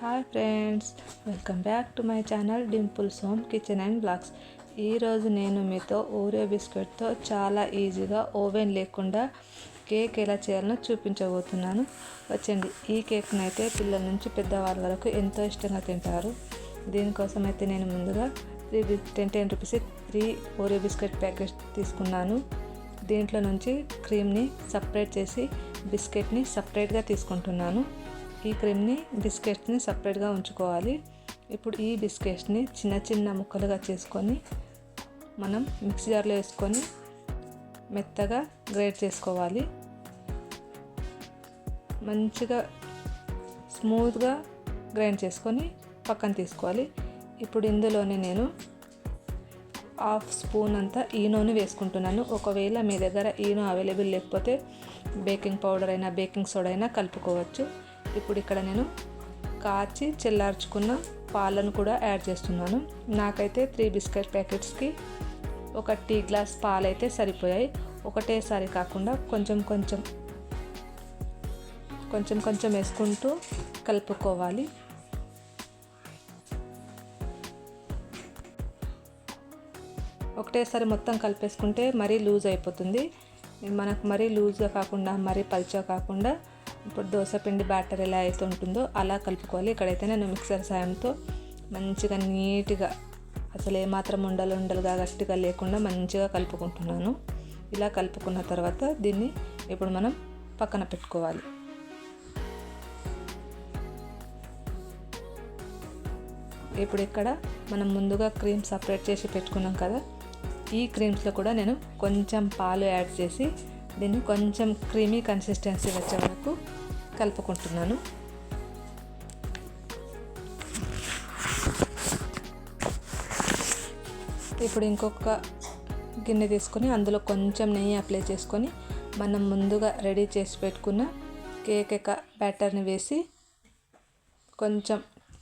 Hi friends welcome back to my channel Dimple's home kitchen and vlogs. ఈరోజు నేను మీతో Oreo బిస్కెట్తో చాలా ఈజీగా ఓవెన్ లేకుండా కేక్ ఎలా చేయాలో చూపించబోతున్నాను. వచ్చండి ఈ కేక్ని అయితే పిల్లల నుంచి పెద్దవాళ్ళ వరకు ఎంతో ఇష్టంగా తింటారు. దీనికోసం అయితే నేను ముందుగా three ten ten rupees three Oreo biscuit packet తీసుకున్నాను. దీంట్లో నుంచి క్రీమ్ని సపరేట్ చేసి బిస్కెట్ని సపరేట్గా తీసుకుంటున్నాను. ఈ క్రీమ్ని బిస్కెట్ని సపరేట్గా ఉంచుకోవాలి. ఇప్పుడు ఈ బిస్కెట్స్ని చిన్న చిన్న ముక్కలుగా చేసుకొని మనం మిక్సీ జార్లో వేసుకొని మెత్తగా గ్రేట్ చేసుకోవాలి. మంచిగా స్మూత్గా గ్రైండ్ చేసుకొని పక్కన తీసుకోవాలి. ఇప్పుడు ఇందులోనే నేను హాఫ్ స్పూన్ అంతా ఈనోని వేసుకుంటున్నాను. ఒకవేళ మీ దగ్గర ఈనో అవైలబుల్ లేకపోతే బేకింగ్ పౌడర్ అయినా బేకింగ్ సోడా అయినా కలుపుకోవచ్చు. ఇప్పుడు ఇక్కడ నేను కాచి చెల్లార్చుకున్న పాలను కూడా యాడ్ చేస్తున్నాను. నాకైతే త్రీ బిస్కెట్ ప్యాకెట్స్కి ఒక టీ గ్లాస్ పాలు అయితే సరిపోయాయి. ఒకటేసారి కాకుండా కొంచెం కొంచెం కొంచెం కొంచెం వేసుకుంటూ కలుపుకోవాలి. ఒకటేసారి మొత్తం కలిపేసుకుంటే మరీ లూజ్ అయిపోతుంది. మనకు మరీ లూజ్గా కాకుండా మరీ పల్చగా కాకుండా ఇప్పుడు దోశ పిండి బ్యాటర్ ఎలా అయితే ఉంటుందో అలా కలుపుకోవాలి. ఇక్కడైతే నేను మిక్సర్ సాయంతో మంచిగా నీట్గా అసలు ఏమాత్రం ఉండలు ఉండలుగా గట్టిగా లేకుండా మంచిగా కలుపుకుంటున్నాను. ఇలా కలుపుకున్న తర్వాత దీన్ని ఇప్పుడు మనం పక్కన పెట్టుకోవాలి. ఇప్పుడు ఇక్కడ మనం ముందుగా క్రీమ్ సపరేట్ చేసి పెట్టుకున్నాం కదా ఈ క్రీమ్స్లో కూడా నేను కొంచెం పాలు యాడ్ చేసి దీన్ని కొంచెం క్రీమీ కన్సిస్టెన్సీ వచ్చే వరకు కలుపుకుంటున్నాను. ఇప్పుడు ఇంకొక గిన్నె తీసుకొని అందులో కొంచెం నెయ్యి అప్లై చేసుకొని మనం ముందుగా రెడీ చేసి పెట్టుకున్న కేక్ యొక్క బ్యాటర్ని వేసి కొంచెం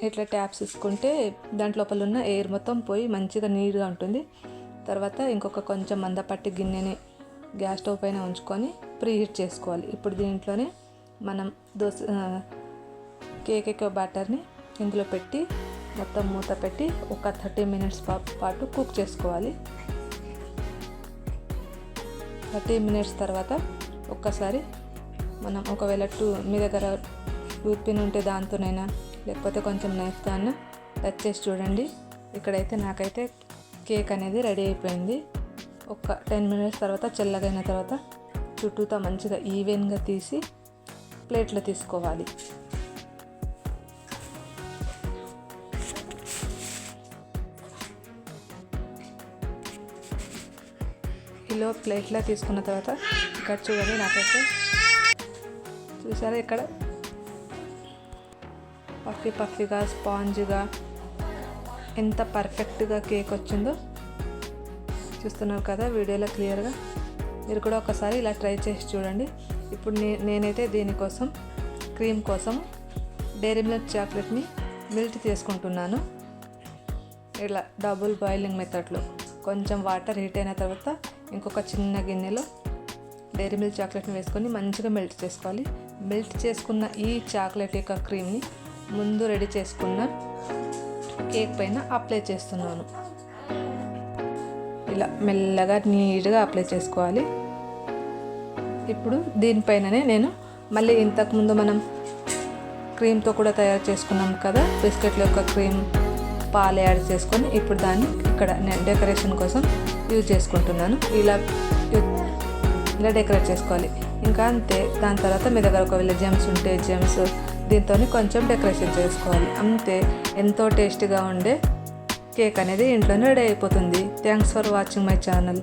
ఇట్లా ట్యాప్స్ తీసుకుంటే దాంట్ లోపల ఉన్న ఎయిర్ మొత్తం పోయి మంచిగా నీట్గా ఉంటుంది. తర్వాత ఇంకొక కొంచెం మందపట్టి గిన్నెని గ్యాస్ స్టవ్ పైన ఉంచుకొని ప్రీ హీట్ చేసుకోవాలి. ఇప్పుడు దీంట్లోనే మనం దోశ కేక్ ఎక్కువ బ్యాటర్ని ఇందులో పెట్టి మొత్తం మూత పెట్టి ఒక థర్టీ మినిట్స్ పాటు కుక్ చేసుకోవాలి. థర్టీ మినిట్స్ తర్వాత ఒక్కసారి మనం ఒకవేళ టూ మీ దగ్గర టూత్ పిన్ ఉంటే దాంతోనైనా లేకపోతే కొంచెం నైఫ్తో అన్న టచ్ చేసి చూడండి. ఇక్కడైతే నాకైతే కేక్ అనేది రెడీ అయిపోయింది. ఒక టెన్ మినిట్స్ తర్వాత చల్లగైన తర్వాత చుట్టూతో మంచిగా ఈవెన్గా తీసి ప్లేట్లో తీసుకోవాలి. కిలో ప్లేట్లో తీసుకున్న తర్వాత ఇక్కడ చూడండి నాకైతే చూసారా ఇక్కడ? పఫీ పఫీగా స్పాంజ్గా ఎంత పర్ఫెక్ట్గా కేక్ వచ్చిందో. చూస్తున్నారు కదా వీడియోలో క్లియర్గా. మీరు కూడా ఒకసారి ఇలా ట్రై చేసి చూడండి. ఇప్పుడు నేనైతే దీనికోసం క్రీమ్ కోసం డైరీ మిల్క్ చాక్లెట్ని మిల్ట్ చేసుకుంటున్నాను. ఇలా డబుల్ బాయిలింగ్ మెథడ్లో. కొంచెం వాటర్ హీట్ అయిన తర్వాత ఇంకొక చిన్న గిన్నెలో డైరీ మిల్క్ చాక్లెట్ని వేసుకొని మంచిగా మెల్ట్ చేసుకోవాలి. మెల్ట్ చేసుకున్న ఈ చాక్లెట్ యొక్క క్రీమ్ని ముందు రెడీ చేసుకున్న కేక్ పైన అప్లై చేస్తున్నాను. ఇలా మెల్లగా నీట్గా అప్లై చేసుకోవాలి. ఇప్పుడు దీనిపైననే నేను మళ్ళీ ఇంతకుముందు మనం క్రీమ్తో కూడా తయారు చేసుకున్నాం కదా బిస్కెట్ల యొక్క క్రీమ్ పాలు యాడ్ చేసుకొని ఇప్పుడు దాన్ని ఇక్కడ డెకరేషన్ కోసం యూజ్ చేసుకుంటున్నాను. ఇలా ఇలా డెకరేట్ చేసుకోవాలి. ఇంకా అంతే దాని తర్వాత మీ దగ్గర ఒకవేళ జెమ్స్ ఉంటే జెమ్స్ దీంతో కొంచెం డెకరేషన్ చేసుకోవాలి. అంతే ఎంతో టేస్టీగా ఉండే కేక్ అనేది ఇంట్లోనే రెడీ అయిపోతుంది. Thanks for watching my channel